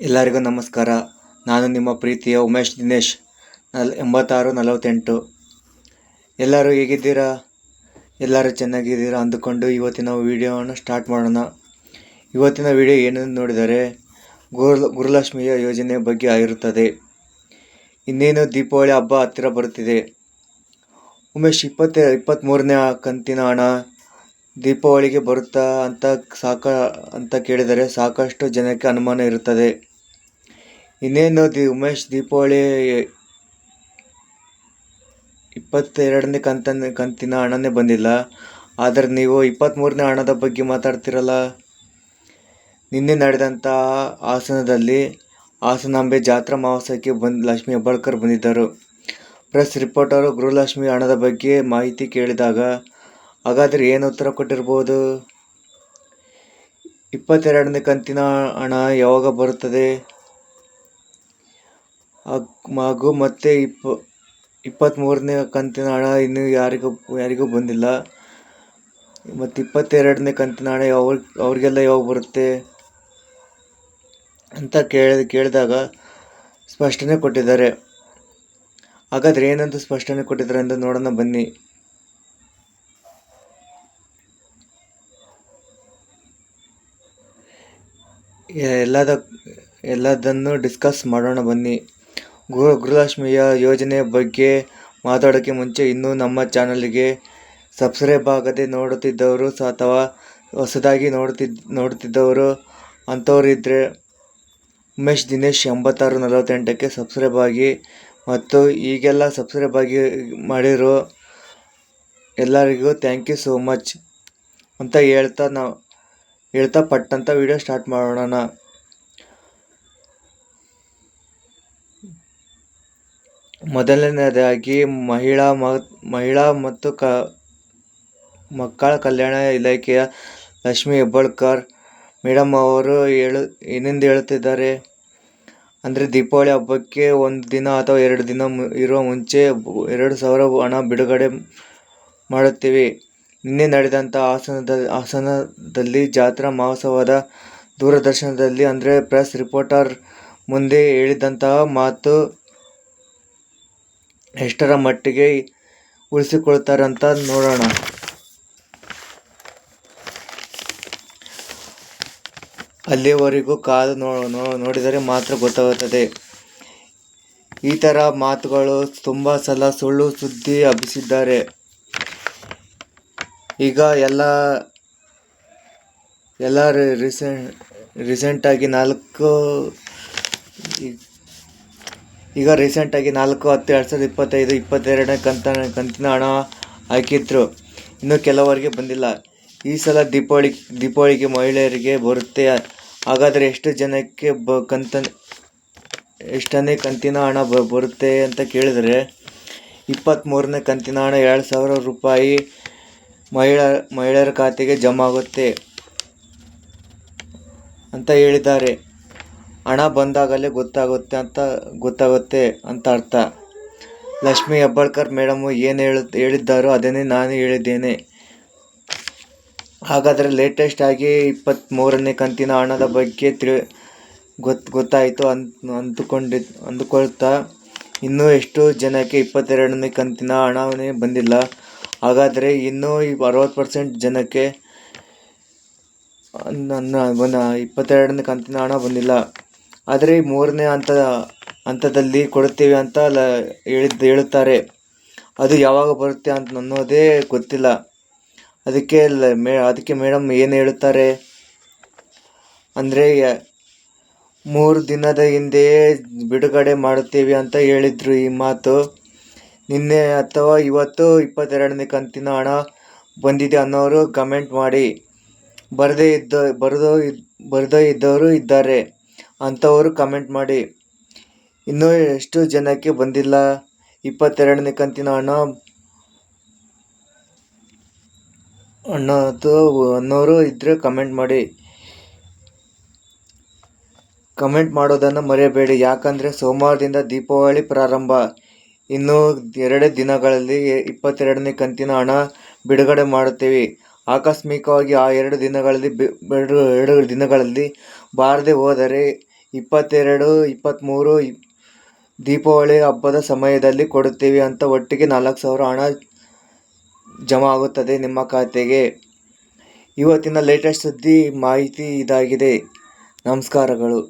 ಎಲ್ಲರಿಗೂ ನಮಸ್ಕಾರ. ನಾನು ನಿಮ್ಮ ಪ್ರೀತಿಯ ಉಮೇಶ್ ದಿನೇಶ್, ನಲ್ ಎಂಬತ್ತಾರು, ನಲವತ್ತೆಂಟು. ಎಲ್ಲರೂ ಹೇಗಿದ್ದೀರಾ? ಎಲ್ಲರೂ ಚೆನ್ನಾಗಿದ್ದೀರಾ ಅಂದುಕೊಂಡು ಇವತ್ತಿನ ವಿಡಿಯೋವನ್ನು ಸ್ಟಾರ್ಟ್ ಮಾಡೋಣ. ಇವತ್ತಿನ ವಿಡಿಯೋ ಏನನ್ನು ನೋಡಿದರೆ, ಗುರು, ಗುರುಲಕ್ಷ್ಮಿಯ ಯೋಜನೆ ಬಗ್ಗೆ ಆಗಿರುತ್ತದೆ. ಇನ್ನೇನು ದೀಪಾವಳಿ ಹಬ್ಬ ಹತ್ತಿರ ಬರುತ್ತಿದೆ. ಉಮೇಶ್, ಇಪ್ಪತ್ತ ಇಪ್ಪತ್ತ್ಮೂರನೇ ಕಂತಿನ ಹಣ ದೀಪಾವಳಿಗೆ ಬರುತ್ತಾ ಅಂತ ಸಾಕ, ಅಂತ ಕೇಳಿದರೆ ಸಾಕಷ್ಟು ಜನಕ್ಕೆ ಅನುಮಾನ ಇರುತ್ತದೆ. ಇನ್ನೇನು, ದಿ, ಉಮೇಶ್ ದೀಪಾವಳಿ ಇಪ್ಪತ್ತೆರಡನೇ ಕಂತನ, ಕಂತಿನ ಹಣನೇ ಬಂದಿಲ್ಲ. ಆದರೆ ನೀವು ಇಪ್ಪತ್ತ್ಮೂರನೇ ಹಣದ ಬಗ್ಗೆ ಮಾತಾಡ್ತಿರಲ್ಲ? ನಿನ್ನೆ ನಡೆದಂಥ ಹಾಸನದಲ್ಲಿ ಹಾಸನಾಂಬೆ ಜಾತ್ರಾ ಮಹೋತ್ಸವಕ್ಕೆ ಬಂದು, ಲಕ್ಷ್ಮಿ ಹೆಬ್ಬಾಳ್ಕರ್ ಬಂದಿದ್ದರು. ಪ್ರೆಸ್ ರಿಪೋರ್ಟರು ಗೃಹಲಕ್ಷ್ಮಿ ಹಣದ ಬಗ್ಗೆ ಮಾಹಿತಿ ಕೇಳಿದಾಗ ಹಾಗಾದರೆ ಏನು ಉತ್ತರ ಕೊಟ್ಟಿರ್ಬೋದು? ಇಪ್ಪತ್ತೆರಡನೇ ಕಂತಿನ ಹಣ ಯಾವಾಗ ಬರುತ್ತದೆ? ಹಾಗೂ ಮತ್ತೆ ಇಪ್ಪ, ಇಪ್ಪತ್ತ್ಮೂರನೇ ಕಂತಿನ ಹಣ ಇನ್ನೂ ಯಾರಿಗೂ ಯಾರಿಗೂ ಬಂದಿಲ್ಲ. ಮತ್ತು ಇಪ್ಪತ್ತೆರಡನೇ ಕಂತಿನ ಹಣ ಯಾವ ಅವ್ರಿಗೆಲ್ಲ ಯಾವಾಗ ಬರುತ್ತೆ? ಅಂತ ಕೇಳಿ, ಕೇಳಿದಾಗ ಸ್ಪಷ್ಟನೆ ಕೊಟ್ಟಿದ್ದಾರೆ. ಹಾಗಾದರೆ ಏನಂತ ಸ್ಪಷ್ಟನೆ ಕೊಟ್ಟಿದ್ದಾರೆ ಅಂತ ನೋಡೋಣ ಬನ್ನಿ. ಎಲ್ಲದ, ಎಲ್ಲದನ್ನು ಡಿಸ್ಕಸ್ ಮಾಡೋಣ ಬನ್ನಿ. ಗೃಹ, ಗೃಹಲಕ್ಷ್ಮಿಯ ಯೋಜನೆ ಬಗ್ಗೆ ಮಾತಾಡೋಕ್ಕೆ ಮುಂಚೆ ಇನ್ನೂ ನಮ್ಮ ಚಾನಲ್ಗೆ ಸಬ್ಸ್ಕ್ರೈಬ್ ಆಗದೆ ನೋಡುತ್ತಿದ್ದವರು ಅಥವಾ ಹೊಸದಾಗಿ ನೋಡುತ್ತಿದ್ದ ನೋಡುತ್ತಿದ್ದವರು ಅಂಥವರಿದ್ದರೆ ಉಮೇಶ್ ದಿನೇಶ್ ಎಂಬತ್ತಾರು ನಲವತ್ತೆಂಟಕ್ಕೆ ಸಬ್ಸ್ಕ್ರೈಬ್ ಆಗಿ ಮತ್ತು ಈಗೆಲ್ಲ ಸಬ್ಸ್ಕ್ರೈಬ್ ಆಗಿ ಮಾಡಿರೋ ಎಲ್ಲರಿಗೂ ಥ್ಯಾಂಕ್ ಯು ಸೋ ಮಚ್ ಅಂತ ಹೇಳ್ತಾ ನಾವು ಹೇಳ್ತಾ ಪಟ್ಟಂತ ವಿಡಿಯೋ ಸ್ಟಾರ್ಟ್ ಮಾಡೋಣ ಮೊದಲನೇದಾಗಿ ಮಹಿಳಾ ಮ ಮಹಿಳಾ ಮತ್ತು ಕ, ಮಕ್ಕಳ ಕಲ್ಯಾಣ ಇಲಾಖೆಯ ಲಕ್ಷ್ಮಿ ಹೆಬ್ಬಾಳ್ಕರ್ ಮೇಡಮ್ ಅವರು ಹೇಳು ಏನೆಂದು ಹೇಳುತ್ತಿದ್ದಾರೆ ಅಂದರೆ ದೀಪಾವಳಿ ಹಬ್ಬಕ್ಕೆ ಒಂದು ದಿನ ಅಥವಾ ಎರಡು ದಿನ ಇರುವ ಮುಂಚೆ ಎರಡು ಸಾವಿರ ಹಣ ಬಿಡುಗಡೆ ಮಾಡುತ್ತೀವಿ. ನಿನ್ನೆ ನಡೆದಂಥ ಹಾಸನದ ಹಾಸನದಲ್ಲಿ ಜಾತ್ರಾ ಮಹೋತ್ಸವದ ದೂರದರ್ಶನದಲ್ಲಿ ಅಂದರೆ ಪ್ರೆಸ್ ರಿಪೋರ್ಟರ್ ಮುಂದೆ ಹೇಳಿದಂತಹ ಮಾತು ಎಷ್ಟರ ಮಟ್ಟಿಗೆ ಉಳಿಸಿಕೊಳ್ತಾರೆ ಅಂತ ನೋಡೋಣ. ಅಲ್ಲಿವರೆಗೂ ಕಾದು ನೋ ನೋಡಿದರೆ ಮಾತ್ರ ಗೊತ್ತಾಗುತ್ತದೆ. ಈ ಥರ ಮಾತುಗಳು ತುಂಬ ಸಲ ಸುಳ್ಳು ಸುದ್ದಿ ಹಬ್ಬಿಸಿದ್ದಾರೆ. ಈಗ ಎಲ್ಲ ಎಲ್ಲ ರೀಸೆಂಟ್ ರೀಸೆಂಟಾಗಿ ನಾಲ್ಕು, ಈಗ ರೀಸೆಂಟಾಗಿ ನಾಲ್ಕು, ಹತ್ತು, ಎರಡು ಸಾವಿರದ ಇಪ್ಪತ್ತೈದು, ಇಪ್ಪತ್ತೆರಡನೇ ಕಂತ ಕಂತಿನ ಹಣ ಹಾಕಿದ್ರು. ಇನ್ನೂ ಕೆಲವರಿಗೆ ಬಂದಿಲ್ಲ. ಈ ಸಲ ದೀಪಾವಳಿ, ದೀಪಾವಳಿಗೆ ಮಹಿಳೆಯರಿಗೆ ಬರುತ್ತೆ. ಹಾಗಾದರೆ ಎಷ್ಟು ಜನಕ್ಕೆ ಬ, ಕಂತ ಎಷ್ಟನೇ ಕಂತಿನ ಹಣ ಬರುತ್ತೆ ಅಂತ ಕೇಳಿದರೆ ಇಪ್ಪತ್ತ್ಮೂರನೇ ಕಂತಿನ ಹಣ ಎರಡು ಸಾವಿರ ರೂಪಾಯಿ ಮಹಿಳೆಯರ ಖಾತೆಗೆ ಜಮಾ ಆಗುತ್ತೆ ಅಂತ ಹೇಳಿದ್ದಾರೆ. ಹಣ ಬಂದಾಗಲೇ ಗೊತ್ತಾಗುತ್ತೆ ಅಂತ ಗೊತ್ತಾಗುತ್ತೆ ಅಂತ ಅರ್ಥ. ಲಕ್ಷ್ಮಿ ಹೆಬ್ಬಾಳ್ಕರ್ ಮೇಡಮು ಏನು ಹೇಳು, ಹೇಳಿದ್ದಾರೋ ಅದನ್ನೇ ನಾನು ಹೇಳಿದ್ದೇನೆ. ಹಾಗಾದರೆ ಲೇಟೆಸ್ಟ್ ಆಗಿ ಇಪ್ಪತ್ತ್ಮೂರನೇ ಕಂತಿನ ಹಣದ ಬಗ್ಗೆ ತಿಳಿ ಗೊತ್ತು ಗೊತ್ತಾಯಿತು ಅಂತ ಅಂದುಕೊಂಡಿ, ಅಂದುಕೊಳ್ತಾ, ಇನ್ನೂ ಎಷ್ಟು ಜನಕ್ಕೆ ಇಪ್ಪತ್ತೆರಡನೇ ಕಂತಿನ ಹಣವೇ ಬಂದಿಲ್ಲ. ಹಾಗಾದರೆ ಇನ್ನೂ ಅರವತ್ತು ಪರ್ಸೆಂಟ್ ಜನಕ್ಕೆ ನನ್ನ ಬಂದ ಇಪ್ಪತ್ತೆರಡನೇ ಕಂತಿನ ಹಣ ಬಂದಿಲ್ಲ. ಆದರೆ ಮೂರನೇ ಹಂತ, ಹಂತದಲ್ಲಿ ಕೊಡುತ್ತೇವೆ ಅಂತ ಲ ಹೇಳಿದ್ದು ಹೇಳುತ್ತಾರೆ. ಅದು ಯಾವಾಗ ಬರುತ್ತೆ ಅಂತ ಅನ್ನೋದೇ ಗೊತ್ತಿಲ್ಲ. ಅದಕ್ಕೆ ಮೇ, ಅದಕ್ಕೆ ಮೇಡಮ್ ಏನು ಹೇಳುತ್ತಾರೆ? ಅಂದರೆ ಮೂರು ದಿನದ ಹಿಂದೆಯೇ ಬಿಡುಗಡೆ ಮಾಡುತ್ತೇವೆ ಅಂತ ಹೇಳಿದರು ಈ ಮಾತು. ನಿನ್ನೆ ಅಥವಾ ಇವತ್ತು ಇಪ್ಪತ್ತೆರಡನೇ ಕಂತಿನ ಹಣ ಬಂದಿದೆ ಅನ್ನೋರು ಕಮೆಂಟ್ ಮಾಡಿ. ಬರದೇ ಇದ್ದ, ಬರದೋ ಬರದೇ ಇದ್ದವರು ಇದ್ದಾರೆ ಅಂಥವರು ಕಮೆಂಟ್ ಮಾಡಿ. ಇನ್ನೂ ಎಷ್ಟು ಜನಕ್ಕೆ ಬಂದಿಲ್ಲ? ಇಪ್ಪತ್ತೆರಡನೇ ಕಂತಿನ ಹಣ ಅನ್ನೋದು ಅನ್ನೋರು ಇದ್ದರೆ ಕಮೆಂಟ್ ಮಾಡಿ. ಕಮೆಂಟ್ ಮಾಡೋದನ್ನು ಮರೆಯಬೇಡಿ. ಯಾಕಂದರೆ ಸೋಮವಾರದಿಂದ ದೀಪಾವಳಿ ಪ್ರಾರಂಭ. ಇನ್ನು ಎರಡೇ ದಿನಗಳಲ್ಲಿ ಇಪ್ಪತ್ತೆರಡನೇ ಕಂತಿನ ಹಣ ಬಿಡುಗಡೆ ಮಾಡುತ್ತೇವೆ. ಆಕಸ್ಮಿಕವಾಗಿ ಆ ಎರಡು ದಿನಗಳಲ್ಲಿ ಎರಡು ದಿನಗಳಲ್ಲಿ ಬಾರದೆ ಹೋದರೆ ಇಪ್ಪತ್ತೆರಡು, ಇಪ್ಪತ್ತ್ಮೂರು ದೀಪಾವಳಿ ಹಬ್ಬದ ಸಮಯದಲ್ಲಿ ಕೊಡುತ್ತೀವಿ ಅಂತ ಒಟ್ಟಿಗೆ ನಾಲ್ಕು ಸಾವಿರ ಹಣ ಜಮಾ ಆಗುತ್ತದೆ ನಿಮ್ಮ ಖಾತೆಗೆ. ಇವತ್ತಿನ ಲೇಟೆಸ್ಟ್ ಸುದ್ದಿ ಮಾಹಿತಿ ಇದಾಗಿದೆ. ನಮಸ್ಕಾರಗಳು.